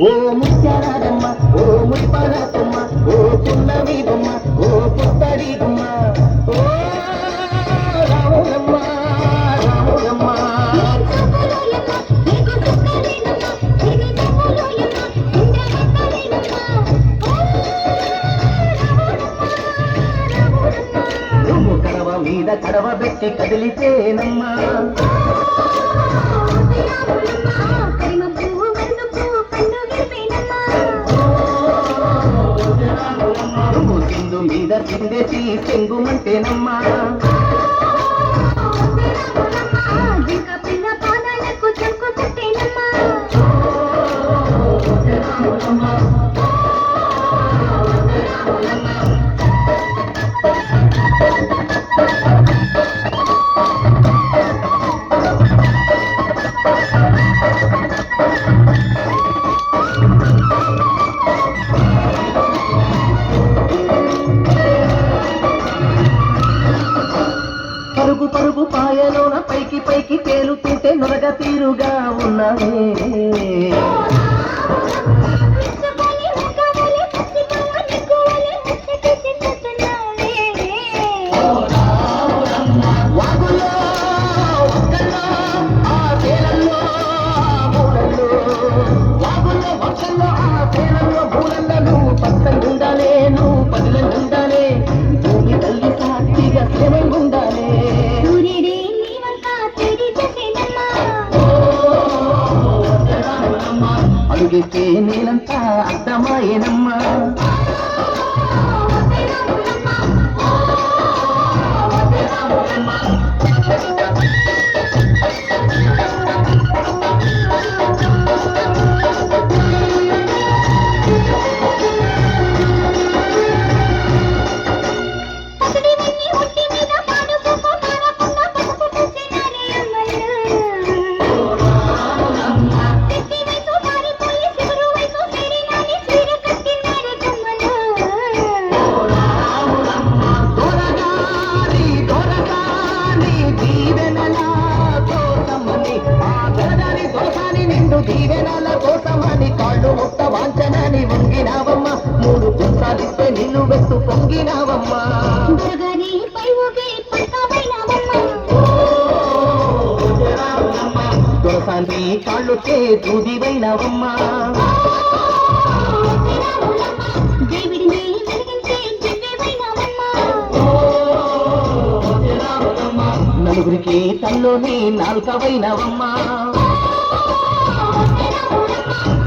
ఓ ముత్యాలమ్మ ఓ ముడిపాలమ్మ ఓ పున్నమి బొమ్మ ఓ పుత్తడి బొమ్మ ఓ రాములమ్మ రాములమ్మ నువ్వు కడవ మీద కడవ పెట్టి కదిలితేనమ్మా. సింధు మీద చిందేసి చెంగుమంటేనమ్మా పరుగు పరుగు పాయలోన పైకి పైకి తేలుతుంటే నొరగ తీరుగా ఉన్నావే. అడుగేస్తే నేనంతా అర్థమాయేనమ్మా దీవెనల కోసమని కాళ్ళు ముట్ట వాంచనని వంగినావమ్మ. మూడు గుంసాలిస్తే నిన్ను వెత్తు పొంగినావమ్మా. దొరసాని వెలిగించే దివ్యమైనవమ్మా నలుగురికి తల్లోని నాల్కవైనవమ్మా. Oh,